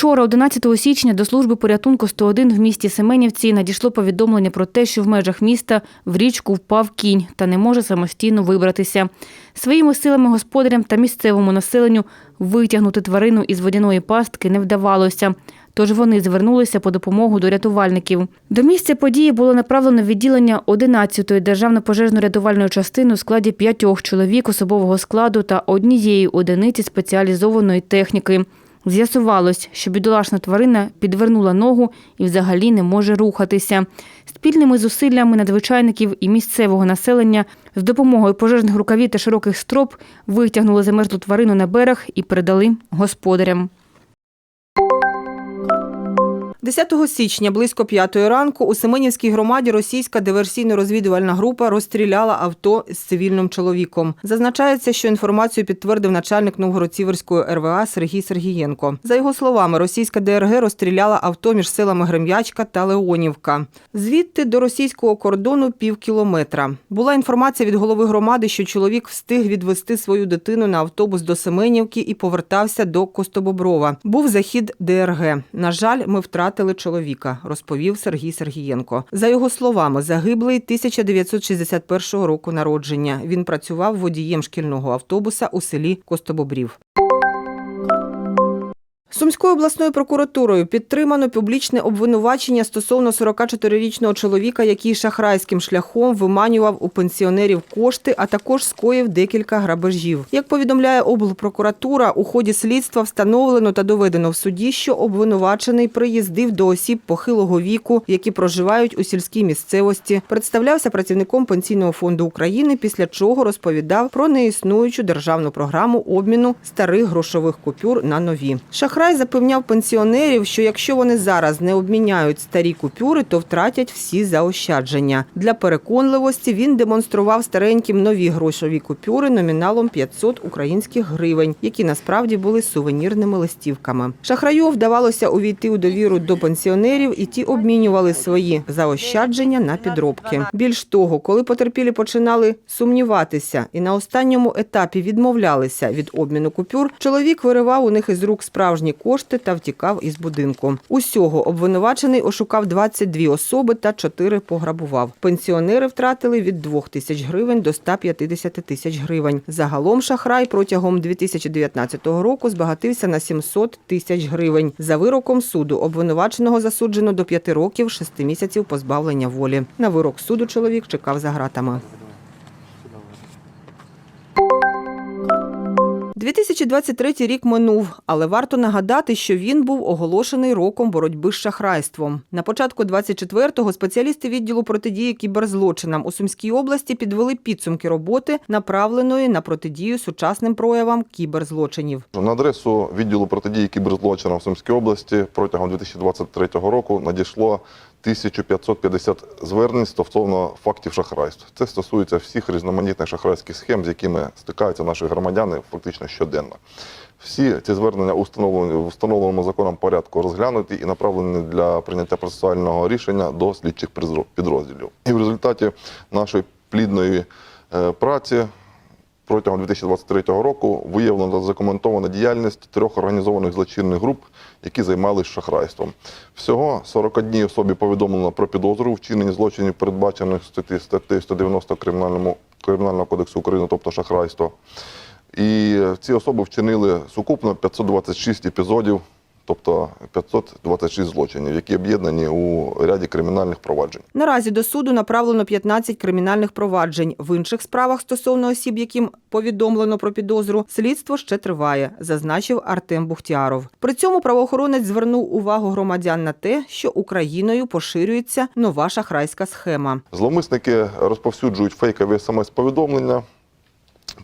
Вчора, 11 січня, до служби порятунку 101 в місті Семенівці надійшло повідомлення про те, що в межах міста в річку впав кінь та не може самостійно вибратися. Своїми силами господарям та місцевому населенню витягнути тварину із водяної пастки не вдавалося. Тож вони звернулися по допомогу до рятувальників. До місця події було направлено відділення 11-ї державно-пожежно-рятувальної частини у складі п'ятьох чоловік особового складу та однієї одиниці спеціалізованої техніки. З'ясувалось, що бідолашна тварина підвернула ногу і взагалі не може рухатися. Спільними зусиллями надзвичайників і місцевого населення з допомогою пожежних рукавів та широких строп витягнули замерзлу тварину на берег і передали господарям. 10 січня близько п'ятої ранку у Семенівській громаді російська диверсійно-розвідувальна група розстріляла авто з цивільним чоловіком. Зазначається, що інформацію підтвердив начальник Новгород-Сіверської РВА Сергій Сергієнко. За його словами, російська ДРГ розстріляла авто між селами Грем'ячка та Леонівка. Звідти до російського кордону пів кілометра. Була інформація від голови громади, що чоловік встиг відвести свою дитину на автобус до Семенівки і повертався до Костобоброва. Був захід ДРГ. На жаль, ми втратили чоловіка, розповів Сергій Сергієнко. За його словами, загиблий 1961 року народження. Він працював водієм шкільного автобуса у селі Костобобрів. Сумською обласною прокуратурою підтримано публічне обвинувачення стосовно 44-річного чоловіка, який шахрайським шляхом виманював у пенсіонерів кошти, а також скоїв декілька грабежів. Як повідомляє облпрокуратура, у ході слідства встановлено та доведено в суді, що обвинувачений приїздив до осіб похилого віку, які проживають у сільській місцевості, представлявся працівником пенсійного фонду України, після чого розповідав про неіснуючу державну програму обміну старих грошових купюр на нові. Шахрай запевняв пенсіонерів, що якщо вони зараз не обміняють старі купюри, то втратять всі заощадження. Для переконливості він демонстрував стареньким нові грошові купюри номіналом 500 українських гривень, які насправді були сувенірними листівками. Шахраю вдавалося увійти у довіру до пенсіонерів, і ті обмінювали свої заощадження на підробки. Більш того, коли потерпілі починали сумніватися і на останньому етапі відмовлялися від обміну купюр, чоловік виривав у них із рук справжні кошти та втікав із будинку. Усього обвинувачений ошукав 22 особи та 4 пограбував. Пенсіонери втратили від 2 тисяч гривень до 150 тисяч гривень. Загалом шахрай протягом 2019 року збагатився на 700 тисяч гривень. За вироком суду обвинуваченого засуджено до 5 років 6 місяців позбавлення волі. На вирок суду чоловік чекав за ґратами. 2023 рік минув, але варто нагадати, що він був оголошений роком боротьби з шахрайством. На початку 24-го спеціалісти відділу протидії кіберзлочинам у Сумській області підвели підсумки роботи, направленої на протидію сучасним проявам кіберзлочинів. На адресу відділу протидії кіберзлочинам в Сумській області протягом 2023 року надійшло 1550 звернень стосовно фактів шахрайств. Це стосується всіх різноманітних шахрайських схем, з якими стикаються наші громадяни фактично щоденно. Всі ці звернення в встановленому законом порядку розглянуті і направлені для прийняття процесуального рішення до слідчих підрозділів. І в результаті нашої плідної е, праці протягом 2023 року виявлено та діяльність трьох організованих злочинних груп, які займалися шахрайством. Всього 41 особі повідомлено про підозру вчинені злочинів, передбачених статтею 190 Кримінальному Кримінального кодексу України, тобто шахрайство. І ці особи вчинили сукупно 526 епізодів, тобто 526 злочинів, які об'єднані у ряді кримінальних проваджень. Наразі до суду направлено 15 кримінальних проваджень. В інших справах стосовно осіб, яким повідомлено про підозру, слідство ще триває, зазначив Артем Бухтяров. При цьому правоохоронець звернув увагу громадян на те, що Україною поширюється нова шахрайська схема. Зловмисники розповсюджують фейкові смс-повідомлення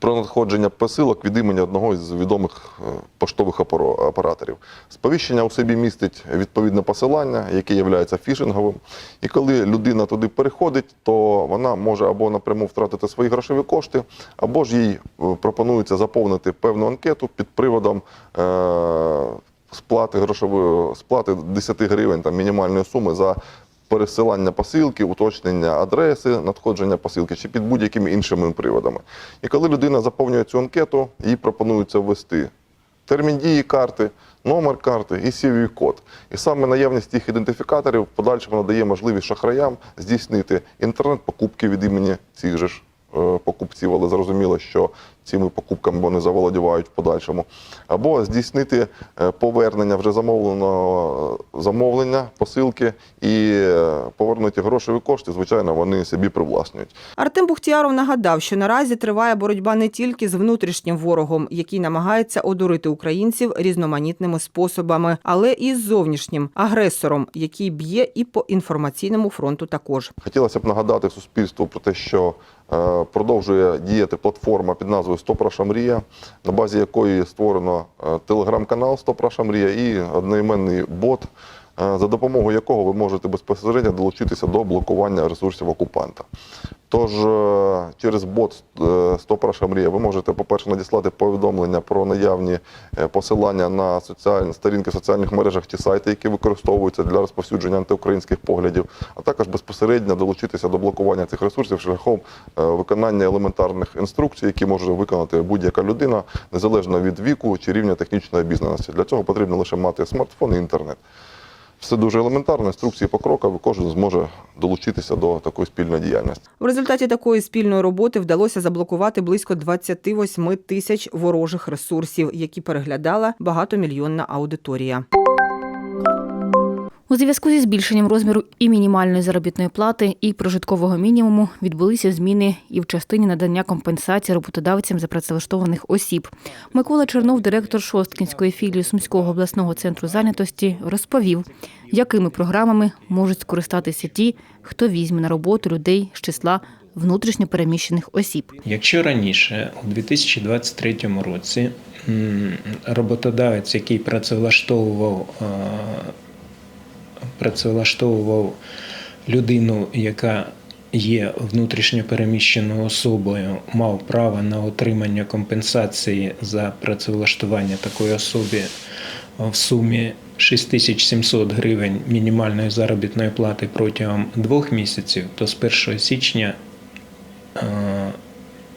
про надходження посилок від імені одного із відомих е, поштових операторів. Сповіщення у собі містить відповідне посилання, яке є фішинговим. І коли людина туди переходить, то вона може або напряму втратити свої грошові кошти, або ж їй е, пропонується заповнити певну анкету під приводом. Е- Сплати грошової сплати 10 гривень там мінімальної суми за пересилання посилки, уточнення адреси, надходження посилки чи під будь-якими іншими приводами. І коли людина заповнює цю анкету, їй пропонується ввести термін дії карти, номер карти і cvv код І саме наявність цих ідентифікаторів в подальшому надає можливість шахраям здійснити інтернет-покупки від імені цих же ж е, покупців, але зрозуміло, що цими покупками вони заволодівають в подальшому, або здійснити е, повернення вже замовленого е, замовлення, посилки і е, повернуті грошові кошти, звичайно, вони собі привласнюють. Артем Бухтіяров нагадав, що наразі триває боротьба не тільки з внутрішнім ворогом, який намагається одурити українців різноманітними способами, але і з зовнішнім агресором, який б'є і по інформаційному фронту також. Хотілося б нагадати суспільству про те, що продовжує діяти платформа під назвою Стопраша Мрія, на базі якої створено е, телеграм-канал Стопраша Мрія і одноіменний бот, за допомогою якого ви можете безпосередньо долучитися до блокування ресурсів окупанта. Тож е, через бот е, Стопраша Мрія ви можете, по-перше, надіслати повідомлення про наявні е, посилання на соціальні сторінки в соціальних мережах чи сайти, які використовуються для розповсюдження антиукраїнських поглядів, а також безпосередньо долучитися до блокування цих ресурсів шляхом е, виконання елементарних інструкцій, які може виконати будь-яка людина, незалежно від віку чи рівня технічної обізнаності. Для цього потрібно лише мати смартфон і інтернет. Все дуже елементарно, інструкції по крокам кожен зможе долучитися до такої спільної діяльності. В результаті такої спільної роботи вдалося заблокувати близько 28 тисяч ворожих ресурсів, які переглядала багатомільйонна аудиторія. У зв'язку зі збільшенням розміру і мінімальної заробітної плати, і прожиткового мінімуму відбулися зміни і в частині надання компенсації роботодавцям за працевлаштованих осіб. Микола Чернов, директор Шосткінської філії Сумського обласного центру зайнятості, розповів, якими програмами можуть скористатися ті, хто візьме на роботу людей з числа внутрішньопереміщених осіб. Якщо раніше, у 2023 році, роботодавець, який працевлаштовував, е, працевлаштовував людину, яка є внутрішньо переміщеною особою, мав право на отримання компенсації за працевлаштування такої особи в сумі 6700 гривень мінімальної заробітної плати протягом двох місяців, то з 1 січня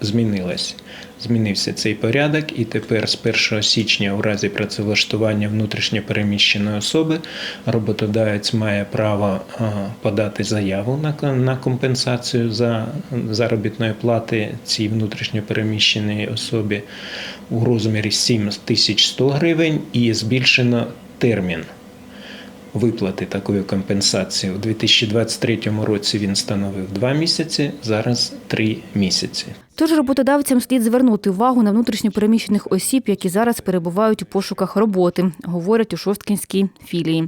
змінилось. Змінився цей порядок, і тепер з 1 січня, у разі працевлаштування внутрішньопереміщеної особи, роботодавець має право е, подати заяву на компенсацію за заробітної плати цій внутрішньопереміщеній особі у розмірі 7100 гривень і збільшено термін виплати такої компенсації. У 2023 році він становив 2 місяці, зараз 3 місяці. Тож роботодавцям слід звернути увагу на внутрішньопереміщених осіб, які зараз перебувають у пошуках роботи, говорять у Шосткінській філії.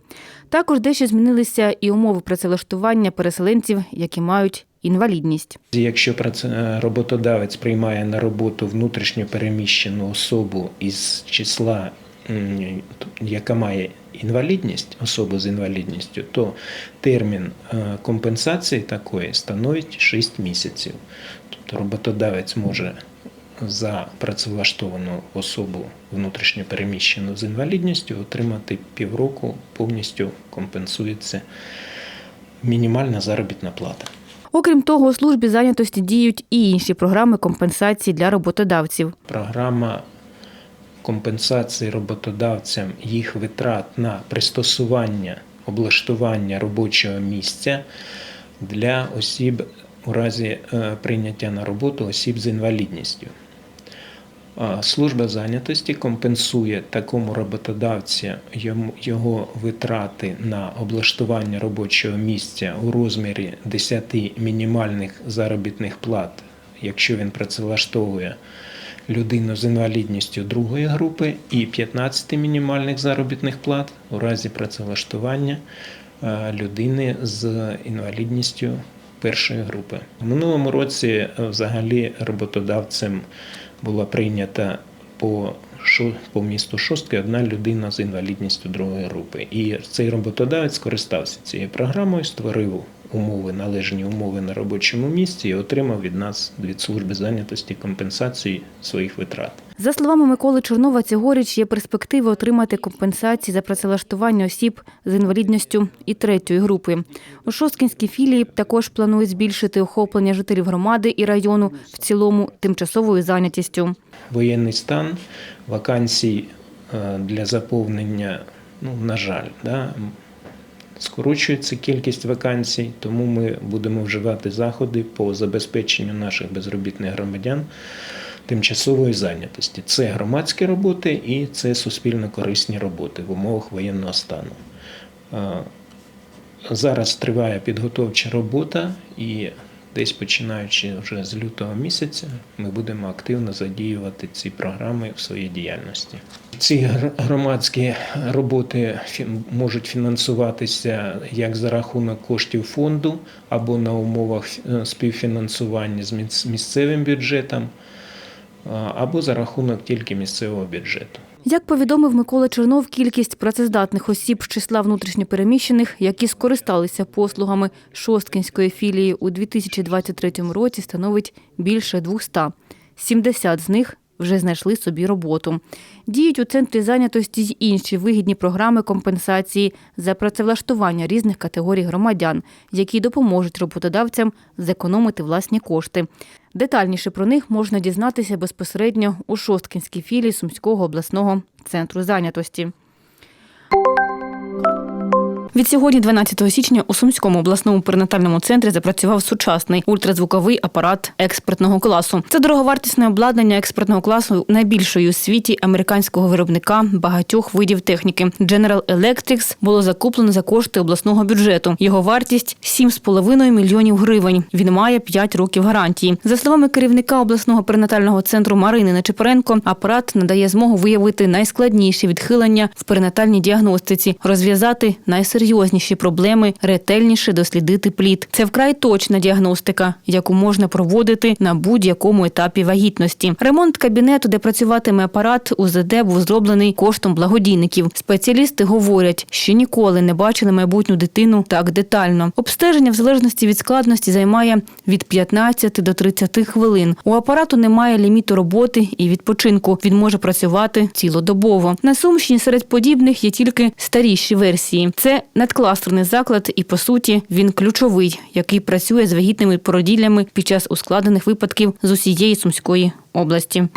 Також дещо змінилися і умови працевлаштування переселенців, які мають інвалідність. Якщо праце- роботодавець приймає на роботу внутрішньо переміщену особу із числа, яка має інвалідність, особу з інвалідністю, то термін е, компенсації такої становить 6 місяців. Тобто роботодавець може за працевлаштовану особу внутрішньо переміщену з інвалідністю отримати півроку повністю компенсується мінімальна заробітна плата. Окрім того, у службі зайнятості діють і інші програми компенсації для роботодавців. Програма компенсації роботодавцям їх витрат на пристосування, облаштування робочого місця для осіб у разі е, прийняття на роботу осіб з інвалідністю. Служба зайнятості компенсує такому роботодавцю його витрати на облаштування робочого місця у розмірі 10 мінімальних заробітних плат, якщо він працевлаштовує людину з інвалідністю другої групи, і 15 мінімальних заробітних плат у разі працевлаштування е, людини з інвалідністю першої групи. У минулому році е, взагалі роботодавцем була прийнята по по місту Шостки одна людина з інвалідністю другої групи. І цей роботодавець скористався цією програмою, створив умови, належні умови на робочому місці і отримав від нас від служби зайнятості компенсації своїх витрат. За словами Миколи Чорнова, цьогоріч є перспективи отримати компенсації за працевлаштування осіб з інвалідністю і третьої групи. У Шосткінській філії також планують збільшити охоплення жителів громади і району в цілому тимчасовою зайнятістю. Воєнний стан, вакансій е, для заповнення, ну, на жаль, да, скорочується кількість вакансій, тому ми будемо вживати заходи по забезпеченню наших безробітних громадян тимчасової зайнятості. Це громадські роботи і це суспільно корисні роботи в умовах воєнного стану. Зараз триває підготовча робота, і десь починаючи вже з лютого місяця, ми будемо активно задіювати ці програми в своїй діяльності. Ці громадські роботи можуть фінансуватися як за рахунок коштів фонду або на умовах співфінансування з місцевим бюджетом, або за рахунок тільки місцевого бюджету. Як повідомив Микола Чернов, кількість працездатних осіб з числа внутрішньопереміщених, які скористалися послугами Шосткінської філії у 2023 році, становить більше 200. 70 з них вже знайшли собі роботу. Діють у центрі зайнятості й інші вигідні програми компенсації за працевлаштування різних категорій громадян, які допоможуть роботодавцям зекономити власні кошти. Детальніше про них можна дізнатися безпосередньо у Шосткінській філії Сумського обласного центру зайнятості. Від сьогодні, 12 січня, у Сумському обласному перинатальному центрі запрацював сучасний ультразвуковий апарат експертного класу. Це дороговартісне обладнання експертного класу найбільшої у світі американського виробника багатьох видів техніки. General Electric було закуплено за кошти обласного бюджету. Його вартість 7,5 мільйонів гривень. Він має 5 років гарантії. За словами керівника обласного перинатального центру Марини Нечипоренко, апарат надає змогу виявити найскладніші відхилення в перинатальній діагностиці, розв'язати найсерйозніші проблеми, ретельніше дослідити плід. Це вкрай точна діагностика, яку можна проводити на будь-якому етапі вагітності. Ремонт кабінету, де працюватиме апарат, УЗД був зроблений коштом благодійників. Спеціалісти говорять, що ніколи не бачили майбутню дитину так детально. Обстеження в залежності від складності займає від 15 до 30 хвилин. У апарату немає ліміту роботи і відпочинку. Він може працювати цілодобово. На Сумщині серед подібних є тільки старіші версії. Це надкластерний заклад, і по суті він ключовий, який працює з вагітними породіллями під час ускладених випадків з усієї сумської області.